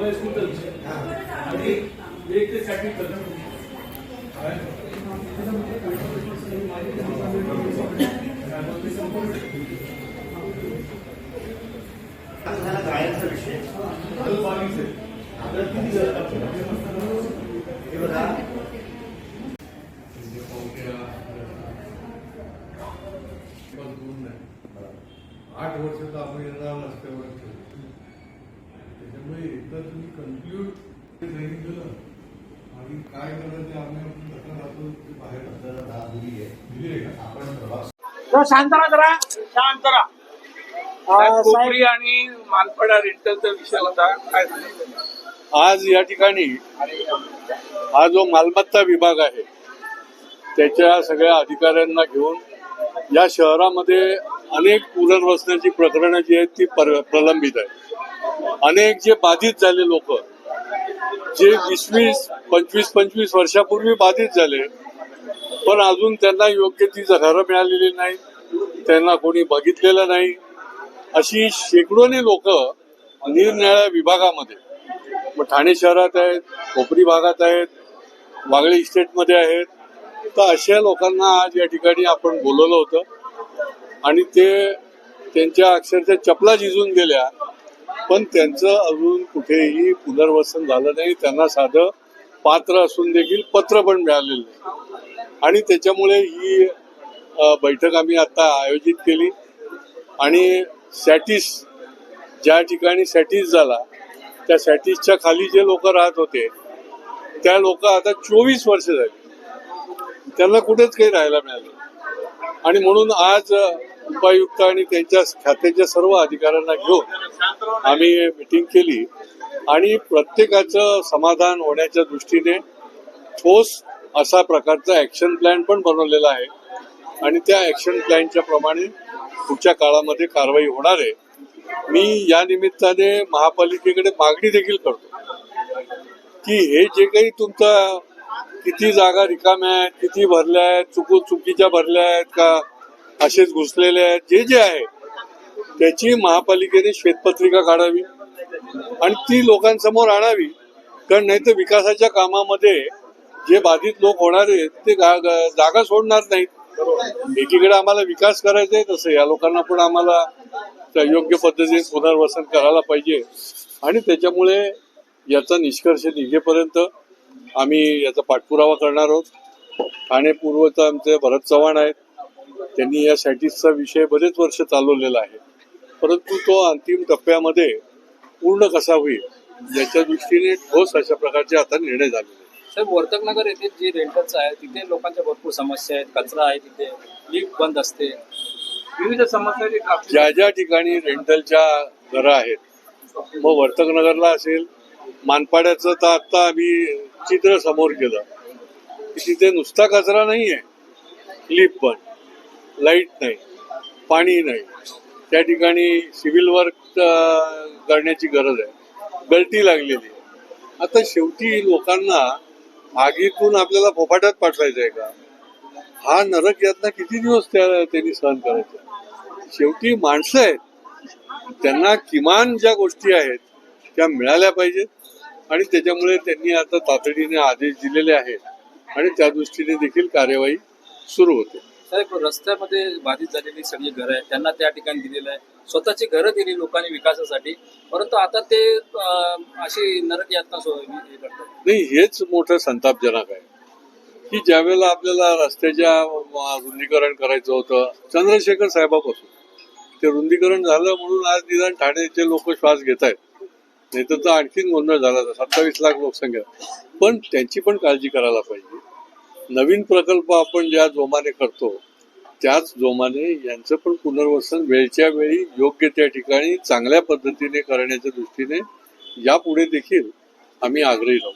चौदा स्कूटर आणि एक ते साठी झाला गायनचा विषय हे। बघा आठ वर्ष तर आपण येणार रस्त्यावर ठेवू. त्याच्यामुळे एकदा तुम्ही कन्क्लूड सांगितलं आणि काय करायचं आम्ही आपण कसं राहतो ते बाहेर. जरा दहा दिली आहे. दिली आहे का? आपण प्रवास शांत राहा जरा. शांत राहा. साहेब कोपरी आणि मालपाडा रेंटलचा विषय होता. काय सांगितलं? आज या ठिकाणी हा जो मालमत्ता विभाग आहे त्याच्या सगळ्या अधिकाऱ्यांना घेऊन या शहरामध्ये अनेक पुनर्वसनाची प्रकरणं जी आहेत ती पर- प्रलंबित आहेत. अनेक जे बाधित झाले लोक जे वीस वीस पंचवीस पंचवीस वर्षापूर्वी बाधित झाले पण अजून त्यांना योग्य ती घरं मिळालेली नाही त्यांना कोणी बघितलेलं नाही. अशी शेकडोनी लोक निरनिळ्या विभागामध्ये मग ठाणे शहरात आहेत कोपरी भागात आहेत वागळे इस्टेटमध्ये आहेत तर अशा लोकांना आज या ठिकाणी आपण बोलवलं होतं. आणि ते त्यांच्या अक्षरशः चपला झिजून गेल्या. पण त्यांचं अजून कुठेही पुनर्वसन झालं नाही. त्यांना साधं पात्र असून देखील पत्र पण मिळालेलं नाही. आणि त्याच्यामुळे ही बैठक आम्ही आता आयोजित केली. आणि सॅटिस ज्या ठिकाणी सॅटिस झाला त्या सॅटिसच्या खाली जे लोक राहत होते त्या लोक आता चोवीस वर्ष झाली. त्यांना कुठेच काही राहायला मिळालं आणि म्हणून आज उपायुक्त आणि त्यांच्या खात्याच्या सर्व अधिकाऱ्यांना घेऊन आम्ही मिटिंग केली. आणि प्रत्येकाचं समाधान होण्याच्या दृष्टीने ठोस असा प्रकारचा ऍक्शन प्लॅन पण बनवलेला आहे. आणि त्या ऍक्शन प्लॅनच्या प्रमाणे पुढच्या काळामध्ये कारवाई होणार आहे. मी या निमित्ताने महापालिकेकडे मागणी देखील करतो की हे जे काही तुमचं किती जागा रिकाम्या आहेत किती भरल्या आहेत चुकू चुकीच्या भरल्या आहेत का असेच घुसलेले आहेत. जे जे आहे त्याची महापालिकेने श्वेतपत्रिका काढावी आणि ती लोकांसमोर आणावी. कारण नाही तर विकासाच्या कामामध्ये जे बाधित लोक होणार आहेत ते गा- जागा सोडणार नाहीत. एकीकडे आम्हाला विकास करायचा आहे तसं या लोकांना पण आम्हाला त्या योग्य पद्धतीने पुनर्वसन करायला पाहिजे. आणि त्याच्यामुळे याचा निष्कर्ष निघेपर्यंत आम्ही याचा पाठपुरावा करणार आहोत. ठाणे पूर्वचा आमचे भरत चव्हाण आहेत. त्यांनी या सॅटिसचा विषय बरेच वर्ष चालवलेला आहे. परंतु तो अंतिम टप्प्यामध्ये पूर्ण कसा होईल याच्या दृष्टीने ठोस अशा प्रकारचे आता निर्णय आहेत. साहेब वर्तकनगर येथे जे रेंटलचं आहे तिथे लोकांच्या भरपूर समस्या आहेत कचरा आहे तिथे लिफ्ट बंद असते. विविध समस्या ज्या ज्या ठिकाणी रेंटलच्या घरं आहेत मग वर्तकनगरला असेल मानपाड्याचं तर आता आम्ही चित्र समोर केलं की तिथे नुसता कचरा नाही आहे लिफ्ट पण लाइट नाही पाणी नाही. त्या ठिकाणी सिव्हिल वर्क करण्याची गरज आहे. गळती लागलेली आहे. आता शेवटी लोकांना आगीतून आपल्याला फोफाट्यात पाठवायचं आहे का? हा नरक यातना किती दिवस त्या त्यांनी सहन करायचं? शेवटी माणसं आहेत. त्यांना किमान ज्या गोष्टी आहेत त्या मिळाल्या पाहिजेत. आणि त्याच्यामुळे त्यांनी आता तातडीने आदेश दिलेले आहेत. आणि त्या दृष्टीने देखील कार्यवाही सुरू होते. साहेब रस्त्यामध्ये बाधित झालेली सगळी घरं आहेत. त्यांना त्या ठिकाणी दिलेलं आहे. स्वतःची घरं दिली लोकांनी विकासासाठी. परंतु आता ते अशी नरक यातना हे करतात. नाही हेच मोठं संतापजनक आहे. की ज्यावेळेला आपल्याला रस्त्याच्या रुंदीकरण करायचं होतं चंद्रशेखर साहेबापासून. ते रुंदीकरण झालं म्हणून आज निदान ठाण्याचे लोक श्वास घेत आहेत. नाही तर आणखीन गोंधळ झाला सत्तावीस लाख लोकसंख्या. पण त्यांची पण काळजी करायला पाहिजे. नवीन प्रकल्प आपण ज्या जोमाने करतो त्याच जोमाने यांचं पण पुनर्वसन वेळच्या वेळी योग्य त्या ठिकाणी चांगल्या पद्धतीने करण्याच्या दृष्टीने यापुढे देखील आम्ही आग्रही राहू.